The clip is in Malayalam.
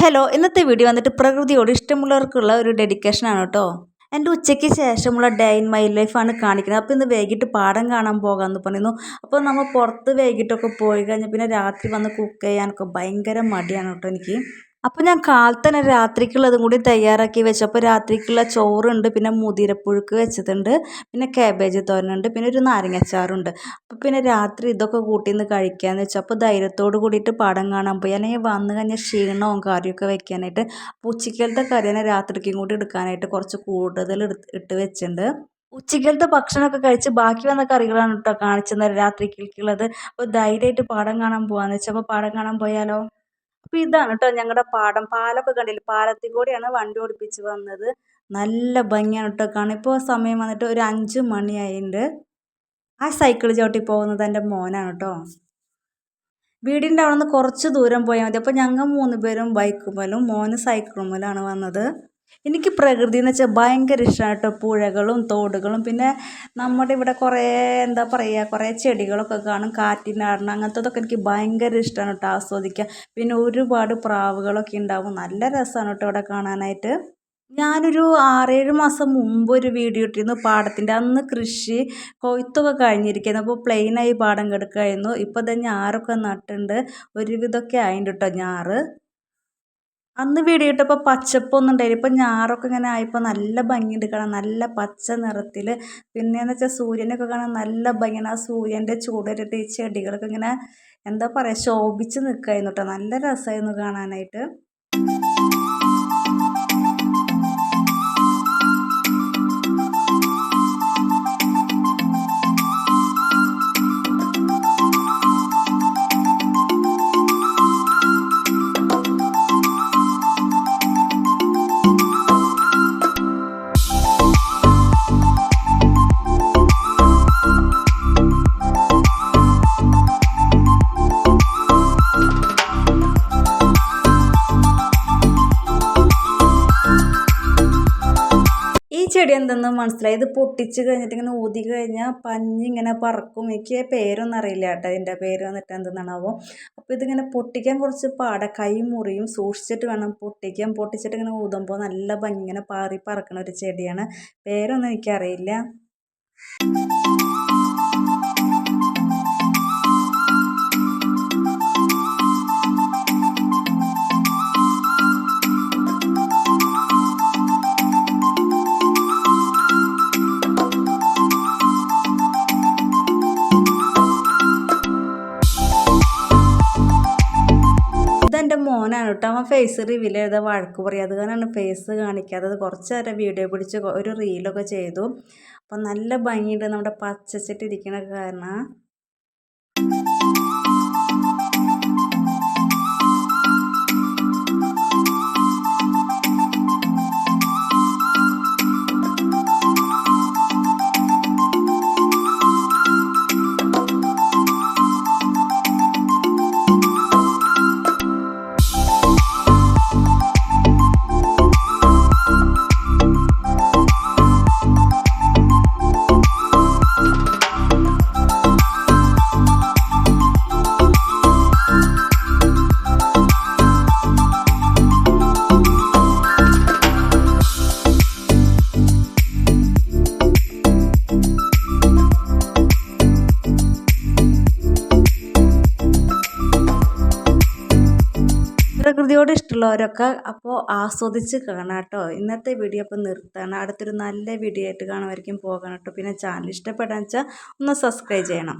ഹലോ ഇന്നത്തെ വീഡിയോ വന്നിട്ട് പ്രകൃതിയോട് ഇഷ്ടമുള്ളവർക്കുള്ള ഒരു ഡെഡിക്കേഷനാണ് കേട്ടോ. എന്റെ ഉച്ചയ്ക്ക് ശേഷമുള്ള ഡേ ഇൻ മൈ ലൈഫാണ് കാണിക്കുന്നത്. അപ്പോൾ ഇന്ന് വൈകിട്ട് പാടം കാണാൻ പോകാമെന്ന് പറയുന്നു അപ്പോൾ നമ്മൾ പുറത്ത് വൈകിട്ടൊക്കെ പോയി കഴിഞ്ഞാൽ പിന്നെ രാത്രി വന്ന് കുക്ക് ചെയ്യാനൊക്കെ ഭയങ്കര മടിയാണ് കേട്ടോ എനിക്ക്. അപ്പോൾ ഞാൻ കാലത്ത് തന്നെ രാത്രിക്കുള്ളതും കൂടി തയ്യാറാക്കി വെച്ചു. അപ്പോൾ രാത്രിക്കുള്ള ചോറുണ്ട് പിന്നെ മുതിരപ്പുഴുക്ക് വെച്ചിട്ടുണ്ട് പിന്നെ കാബേജ് തോരനുണ്ട് പിന്നെ ഒരു നാരങ്ങച്ചാറുണ്ട്. അപ്പോൾ പിന്നെ രാത്രി ഇതൊക്കെ കൂട്ടി നിന്ന് കഴിക്കാമെന്ന് വെച്ചു. അപ്പോൾ ധൈര്യത്തോട് കൂടിയിട്ട് പടം കാണാൻ പോയി. അല്ലെങ്കിൽ വന്നു കഴിഞ്ഞാൽ ക്ഷീണവും കറിയൊക്കെ വെക്കാനായിട്ട് അപ്പോൾ ഉച്ചക്കലത്തെ കറി തന്നെ രാത്രിക്കും കൂടി എടുക്കാനായിട്ട് കുറച്ച് കൂടുതൽ ഇട്ട് വെച്ചിട്ടുണ്ട്. ഉച്ചക്കലത്തെ ഭക്ഷണമൊക്കെ കഴിച്ച് ബാക്കി വന്ന കറികളാണ് കേട്ടോ കാണിച്ചത് രാത്രിക്കുള്ളത് അപ്പോൾ ധൈര്യമായിട്ട് പടം കാണാൻ പോകാമെന്ന് വെച്ചാൽ അപ്പോൾ പാടം കാണാൻ പോയാലോ? അപ്പോൾ ഇതാണ് കേട്ടോ ഞങ്ങളുടെ പാടം. പാലൊക്കെ കണ്ടില്ല? പാലത്തിൽ കൂടിയാണ് വണ്ടി ഓടിപ്പിച്ച് വന്നത്. നല്ല ഭംഗിയാണ് കേട്ടോ കാണാൻ. ഇപ്പോൾ സമയം വന്നിട്ട് ഒരു അഞ്ച് മണിയായിട്ടുണ്ട് ആ സൈക്കിൾ ചവിട്ടി പോകുന്നത് എന്റെ മോനാണ് കേട്ടോ വീടിന്റെ അവിടെ നിന്ന് കുറച്ച് ദൂരം പോയാൽ മതി. അപ്പോൾ ഞങ്ങൾ മൂന്ന് പേരും ബൈക്കുമേലും മോന് സൈക്കിളുമ്മലാണ് വന്നത്. എനിക്ക് പ്രകൃതി എന്ന് വെച്ചാൽ ഭയങ്കര ഇഷ്ടമാണ് കേട്ടോ. പുഴകളും തോടുകളും. പിന്നെ നമ്മുടെ ഇവിടെ കുറേ എന്താ പറയുക കുറേ ചെടികളൊക്കെ കാണും. കാറ്റിനാടണം അങ്ങനത്തതൊക്കെ എനിക്ക് ഭയങ്കര ഇഷ്ടമാണ് കേട്ടോ ആസ്വദിക്കാൻ. പിന്നെ ഒരുപാട് പ്രാവുകളൊക്കെ ഉണ്ടാവും. നല്ല രസമാണ് കേട്ടോ ഇവിടെ കാണാനായിട്ട്. ഞാനൊരു ആറേഴ് മാസം മുമ്പ് ഒരു വീഡിയോ ഇട്ടിരുന്നു. പാടത്തിന്റെ അന്ന് കൃഷി കൊയ്ത്തൊക്കെ കഴിഞ്ഞിരിക്കുന്നു. അപ്പോൾ പ്ലെയിനായി പാടം കിടക്കുകയായിരുന്നു ഇപ്പോൾ തന്നെ ഞാറൊക്കെ നട്ടുണ്ട് ഒരുവിധമൊക്കെ ആയിട്ടുണ്ട് കേട്ടോ ഞാറ്. അന്ന് വീഡിയോ പച്ചപ്പൊന്നും ഉണ്ടായില്ല ഇപ്പം ഞാറൊക്കെ ഇങ്ങനെ ആയപ്പോൾ നല്ല ഭംഗിയുണ്ട് കാണാൻ. നല്ല പച്ച നിറത്തിൽ പിന്നെയെന്ന് വെച്ചാൽ സൂര്യനൊക്കെ കാണാൻ നല്ല ഭംഗിയാണ്. ആ സൂര്യന്റെ ചൂടേറ്റിട്ട് ഈ ചെടികളൊക്കെ ഇങ്ങനെ എന്താ പറയുക ശോഭിച്ച് നിൽക്കായിരുന്നു കേട്ടോ നല്ല രസമായിരുന്നു കാണാനായിട്ട്. ചെടി എന്തെന്ന് മനസ്സിലായി. ഇത് പൊട്ടിച്ച് കഴിഞ്ഞിട്ട് ഇങ്ങനെ ഊതി കഴിഞ്ഞാൽ പഞ്ഞി ഇങ്ങനെ പറക്കും. എനിക്ക് പേരൊന്നും അറിയില്ല കേട്ടോ ഇതിന്റെ പേര് വന്നിട്ട് എന്തെന്നാണാവോ. അപ്പോൾ ഇതിങ്ങനെ പൊട്ടിക്കാൻ കുറച്ച് പാട കൈ മുറിയും സൂക്ഷിച്ചിട്ട് വേണം പൊട്ടിക്കാൻ. പൊട്ടിച്ചിട്ട് ഇങ്ങനെ ഊതുമ്പോൾ നല്ല ഭംഗി ഇങ്ങനെ പാറി പറക്കണ ഒരു ചെടിയാണ്. പേരൊന്നും എനിക്കറിയില്ല. മോനാണ് കേട്ടോ അവൻ ഫേസ് റിവീൽ ചെയ്ത വഴക്ക് പറയും. അത് കാരണമാണ് ഫേസ് കാണിക്കാത്തത് കുറച്ച് നേരം വീഡിയോ പിടിച്ച് ഒരു റീലൊക്കെ ചെയ്തു. അപ്പം നല്ല ഭംഗിയുണ്ട്. നമ്മുടെ പച്ചച്ചിട്ടിരിക്കണ കാരണം. പ്രകൃതിയോട് ഇഷ്ടമുള്ളവരൊക്കെ അപ്പോൾ ആസ്വദിച്ച് കാണാം കേട്ടോ. ഇന്നത്തെ വീഡിയോ അപ്പോൾ നിർത്താണ് അടുത്തൊരു നല്ല വീഡിയോ ആയിട്ട് കാണുമായിരിക്കും. പോകണം കേട്ടോ. പിന്നെ ചാനൽ ഇഷ്ടപ്പെടാന്ന് വെച്ചാൽ ഒന്ന് സബ്സ്ക്രൈബ് ചെയ്യണം.